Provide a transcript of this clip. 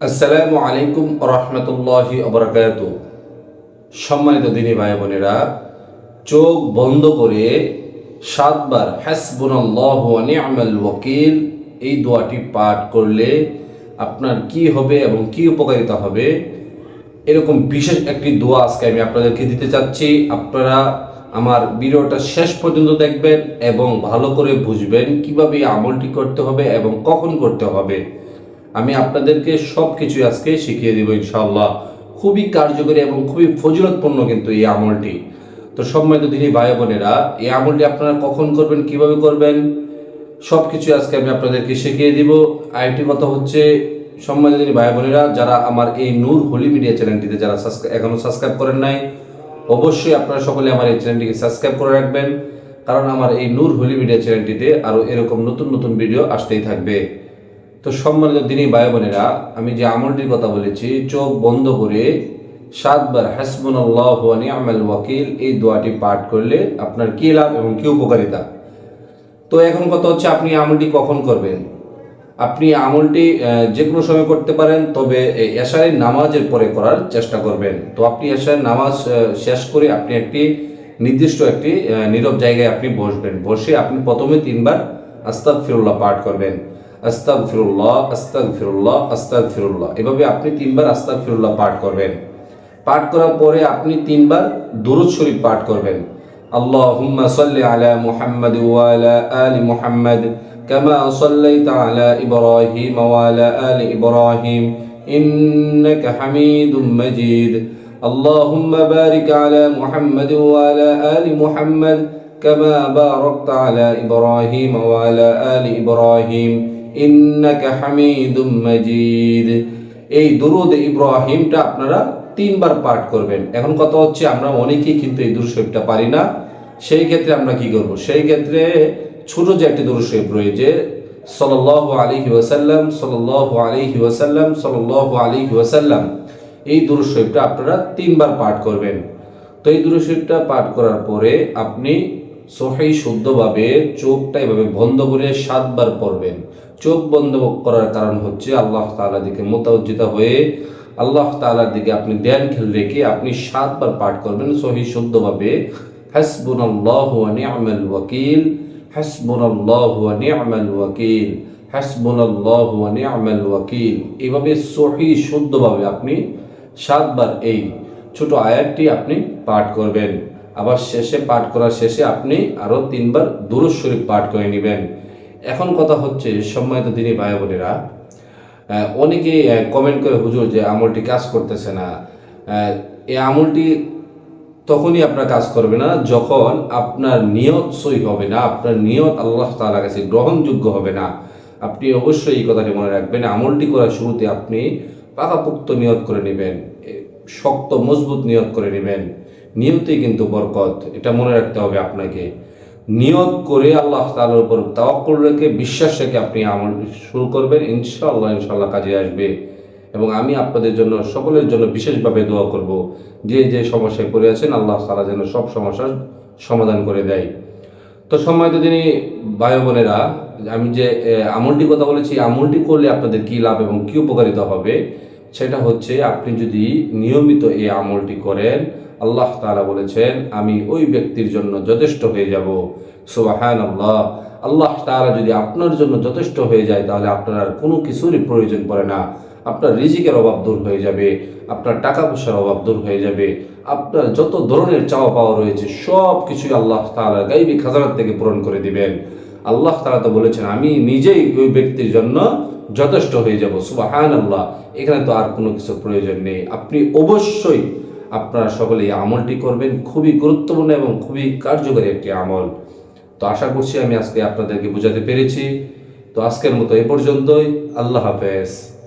আসসালামু আলাইকুম রহমতুল্লাহি অবরাকাত সম্মানিত দিনী ভাই বোনেরা, চোখ বন্ধ করে সাতবার হাসবুনাল্লাহু ওয়া নি'মাল ওয়াকিল এই দোয়াটি পাঠ করলে আপনার কি হবে এবং কি উপকারিতা হবে? এরকম বিশেষ একটি দোয়া আজকে আমি আপনাদেরকে দিতে চাচ্ছি। আপনারা আমার ভিডিওটা শেষ পর্যন্ত দেখবেন এবং ভালো করে বুঝবেন কীভাবে আমলটি করতে হবে এবং কখন করতে হবে। আমি আপনাদেরকে সব কিছু আজকে শিখিয়ে দেবো ইনশাআল্লাহ। খুবই কার্যকরী এবং খুবই ফজিলতপূর্ণ কিন্তু এই আমলটি। তো সম্মানিত দিনী ভাই বোনেরা, এই আমলটি আপনারা কখন করবেন, কীভাবে করবেন সব কিছু আজকে আমি আপনাদেরকে শিখিয়ে দিব। আরেকটি কথা হচ্ছে, সম্মানিত দিনী ভাই বোনেরা, যারা আমার এই নূর হোলি মিডিয়া চ্যানেলটিতে যারা সাবস্ক্রাইব এখনও সাবস্ক্রাইব করেন নাই, অবশ্যই আপনারা সকলে আমার এই চ্যানেলটিকে সাবস্ক্রাইব করে রাখবেন, কারণ আমার এই নূর হোলি মিডিয়া চ্যানেলটিতে আরও এরকম নতুন নতুন ভিডিও আসতেই থাকবে। তো সম্মানিত দিনী ভাই বোনেরা আমি যে আমলটির কথা বলেছি, চোখ বন্ধ করে সাতবার হাসবুন আল্লাহ ওয়াকিল এই দোয়াটি পাঠ করলে আপনার কি লাভ এবং কি উপকারিতা? তো এখন কথা হচ্ছে, আপনি আমলটি কখন করবেন? আপনি আমলটি যে কোনো সময় করতে পারেন, তবে এশারের নামাজের পরে করার চেষ্টা করবেন। তো আপনি এশারের নামাজ শেষ করে আপনি একটি নির্দিষ্ট একটি নীরব জায়গায় আপনি বসবেন। বসে আপনি প্রথমে তিনবার আস্তাক ফিরুল্লাহ পাঠ করবেন। আস্তাক ফিরুল্লাহ আস্তাক ফিরুল্লাহ আস্তাক ফিরুল্লাহ এভাবে আপনি তিনবার আস্তাক ফিরুল্লাহ পাঠ করবেন পাঠ করার পরে আপনি তিনবার দুরুদ শরীফ পাঠ করবেন আল্লাহুম্মা সাল্লি আলা মুহাম্মাদ ওয়া আলা আলি মুহাম্মাদ কামা সাল্লাইতা আলা ইব্রাহিম ওয়া আলা আলি ইব্রাহিম ইন্নাকা হামিদুম মাজিদ اللهم بارك على محمد وعلى آل محمد كما باركت على إبراهيم وعلى آل إبراهيم ইন্নাকা হামিদুম মাজিদ। এই দুরুদ ইব্রাহিমটা আপনারা তিনবার পাঠ করবেন। এখন কথা হচ্ছে, আমরা অনেকেই কিন্তু এই দুরুদ পারি না। সেই ক্ষেত্রে আমরা কি করব? সেই ক্ষেত্রে ছোট যে একটি দুরুদ শরীফ রয়েছে সল্লাহ আলাইহি ওয়াসাল্লাম সল্লাহ আলাইহি ওয়াসাল্লাম সল্লাহ আলাইহি ওয়াসাল্লাম। এই দুরুদ শরীফটা আপনারা তিনবার পাঠ করবেন। তো এই দুরুদ শরীফটা পাঠ করার পরে আপনি সহি শুদ্ধভাবে চোখটা এভাবে বন্ধ করে সাতবার পড়বেন। চোখ বন্ধ করার কারণ হচ্ছে আল্লাহ তাআলার দিকে মোতাবজ্জিত হয়ে আল্লাহ তাআলার দিকে আপনি ধ্যান খেল রেখে আপনি সাতবার পাঠ করবেন সহি শুদ্ধভাবে। হাসবুনাল্লাহু ওয়া নি'মাল ওয়াকিল। হাসবুনাল্লাহু ওয়া নি'মাল ওয়াকিল। হাসবুনাল্লাহু ওয়া নি'মাল ওয়াকিল। এভাবে সহি শুদ্ধভাবে আপনি সাতবার এই ছোট আয়াতটি আপনি পাঠ করবেন। আবার শেষে পাঠ করার শেষে আপনি আরও তিনবার দুরুদ শরীফ পাঠ করে নেবেন। এখন কথা হচ্ছে সম্মানিত দিনী ভাই বোনেরা অনেকে কমেন্ট করে হুজুর যে আমলটি কাজ করতেছে না। এই আমলটি তখনই আপনার কাজ করবে না যখন আপনার নিয়ত সই হবে না, আপনার নিয়ত আল্লাহ তাআলার কাছে গ্রহণযোগ্য হবে না। আপনি অবশ্যই এই কথাটি মনে রাখবেন, আমলটি করার শুরুতে আপনি পাকাপোক্ত নিয়ত করে নেবেন শক্ত, মজবুত নিয়ত করে নেবেন। নিয়তেই কিন্তু বরকত, এটা মনে রাখতে হবে আপনাকে। নিয়ত করে আল্লাহ তাআলার উপর তাওয়াক্কুল রেখে, বিশ্বাস রেখে আপনি আমল শুরু করবেন, ইনশাআল্লাহ ইনশাআল্লাহ কাজে আসবে। এবং আমি আপনাদের জন্য, সকলের জন্য বিশেষভাবে দোয়া করব, যে যে সমস্যায় পড়ে আছেন, আল্লাহ তাআলা যেন সব সমস্যার সমাধান করে দেয়। তো সম্মানিত তিনি ভাই বোনেরা, আমি যে আমলটি কথা বলেছি আমলটি করলে আপনাদের কি লাভ এবং কি উপকারিতা হবে? সেটা হচ্ছে আপনি যদি নিয়মিত এই আমলটি করেন, আল্লাহ তাআলা বলেছেন, আমি ওই ব্যক্তির জন্য যথেষ্ট হয়ে যাব। সুবাহান আল্লাহ আল্লাহ তাআলা যদি আপনার জন্য যথেষ্ট হয়ে যায়, তাহলে আপনার আর কোনো কিছুরই প্রয়োজন পড়ে না। আপনার রিজিকের অভাব দূর হয়ে যাবে, আপনার টাকা পয়সার অভাব দূর হয়ে যাবে, আপনার যত ধরনের চাওয়া পাওয়া রয়েছে, সব কিছুই আল্লাহ তাআলা গাইবী খাজানার থেকে পূরণ করে দিবেন। আল্লাহ তাআলা তো বলেছেন, আমি নিজেই ওই ব্যক্তির জন্য যথেষ্ট হয়ে যাব সুবাহান আল্লাহ এখানে তো আর কোনো কিছু প্রয়োজন নেই। আপনি অবশ্যই আপনারা সকলে এই আমলটি করবেন। খুবই গুরুত্বপূর্ণ এবং খুবই কার্যকরী একটি আমল। তো আশা করছি আমি আজকে আপনাদেরকে বোঝাতে পেরেছি। তো আজকের মতো এ পর্যন্তই। আল্লাহ হাফেজ।